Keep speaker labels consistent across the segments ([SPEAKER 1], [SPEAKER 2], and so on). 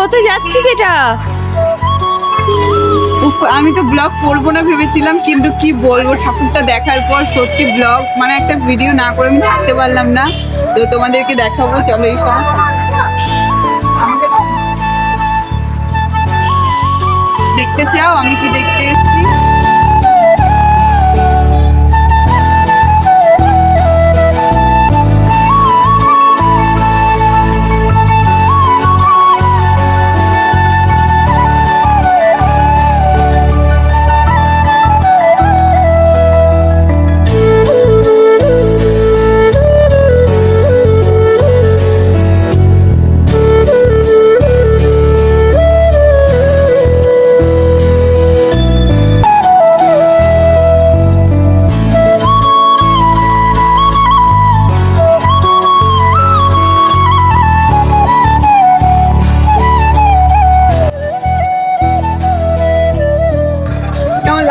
[SPEAKER 1] কোথায় যাচ্ছিস এটা
[SPEAKER 2] আমি তো ব্লগ করব না ভেবেছিলাম, কিন্তু কি বলব, ঠাকুরটা দেখার পর সত্যি ব্লগ মানে একটা ভিডিও না করে আমি থাকতে পারলাম না। তো তোমাদেরকে দেখাবো, চলো এই দেখতে চাও, আমি কি দেখতে এসেছি?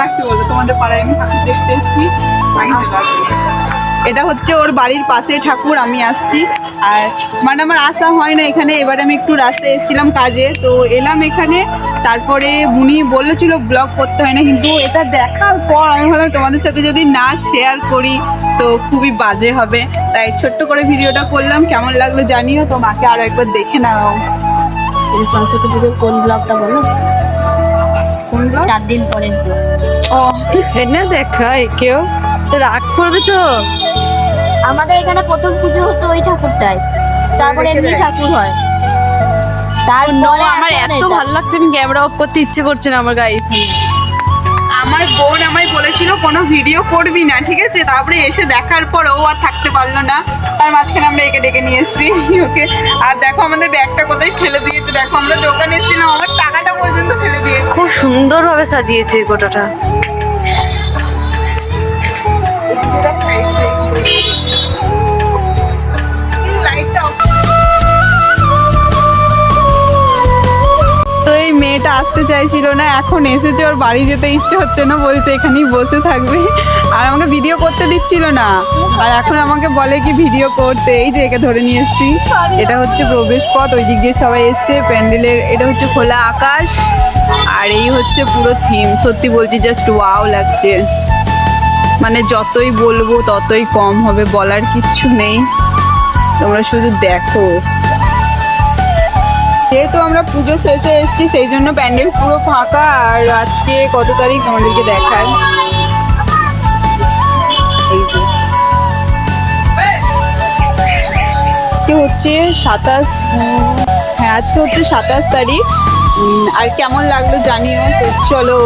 [SPEAKER 2] লাগছে বলো? তোমাদের পাড়ায় আমি দেখতে এসেছি। এটা হচ্ছে ওর বাড়ির পাশে ঠাকুর, আমি আসছি। আর মানে আমার আসা হয় না এখানে, এবার আমি একটু রাস্তায় এসেছিলাম কাজে। তো এলাম এখানে, তারপরে উনি বলেছিল ব্লগ করতে হয় না, কিন্তু এটা দেখার পর আমি ভাবলাম তোমাদের সাথে যদি না শেয়ার করি, তো খুবই বাজে হবে। তাই ছোট্ট করে ভিডিওটা করলাম, কেমন লাগল জানিও তো মাকে আরও একবার দেখে নাও।
[SPEAKER 3] সরস্বতী পুজোর কোন ব্লগটা বলো?
[SPEAKER 2] কোন
[SPEAKER 3] চার দিন পরে।
[SPEAKER 2] ও
[SPEAKER 1] না দেখায় কেউ? রাগ করবে তো?
[SPEAKER 3] আমাদের এখানে প্রথম পুজো হতো ওই ঠাকুরটায় তারপরে এমনি ঠাকুর হয়। তারপরে
[SPEAKER 1] আমার এত ভালো লাগছে আমি ক্যামেরা অফ করতে ইচ্ছে করছে না আমার গায়ে।
[SPEAKER 2] আমার বোন আমায় বলেছিল কোনো ভিডিও করবি না ঠিক আছে? তারপরে এসে দেখার পর ও আর থাকতে পারল না। তার মাঝখানে আমরা একে ডেকে নিয়ে এসেছি। ওকে, আর দেখো আমাদের ব্যাগটা কোথায় ফেলে দিয়েছে। দেখো, আমরা দোকানে এসেছিলাম আমার টাকাটা পর্যন্ত ফেলে দিয়েছে।
[SPEAKER 1] খুব সুন্দরভাবে সাজিয়েছে গোটাটা।
[SPEAKER 2] মেয়েটা আসতে চাইছিল না, এখন এসেছে, ওর বাড়ি যেতে ইচ্ছে হচ্ছে না, বলছে এখানেই বসে থাকবে। আর আমাকে ভিডিও করতে দিচ্ছিল না। আর এখন আমাকে বলে কি ভিডিও করতে, এই যে একে ধরে নিয়ে এসেছি। এটা হচ্ছে প্রবেশ পথ, ওই দিক দিয়ে সবাই এসছে, প্যান্ডেলের, এটা হচ্ছে খোলা আকাশ, আর এই হচ্ছে পুরো থিম সত্যি বলছি জাস্ট ওয়াও লাগছে। মানে যতই বলব ততই কম হবে, বলার কিচ্ছু নেই। তোমরা শুধু দেখো। যেহেতু আমরা পুজো শেষে এসেছি, সেই জন্য প্যান্ডেল পুরো ফাঁকা। আর আজকে কত তারিখ আমাদেরকে দেখায় এই আজকে হচ্ছে সাতাশ হ্যাঁ আজকে হচ্ছে সাতাশ তারিখ। আর কেমন লাগল জানিও। চলো।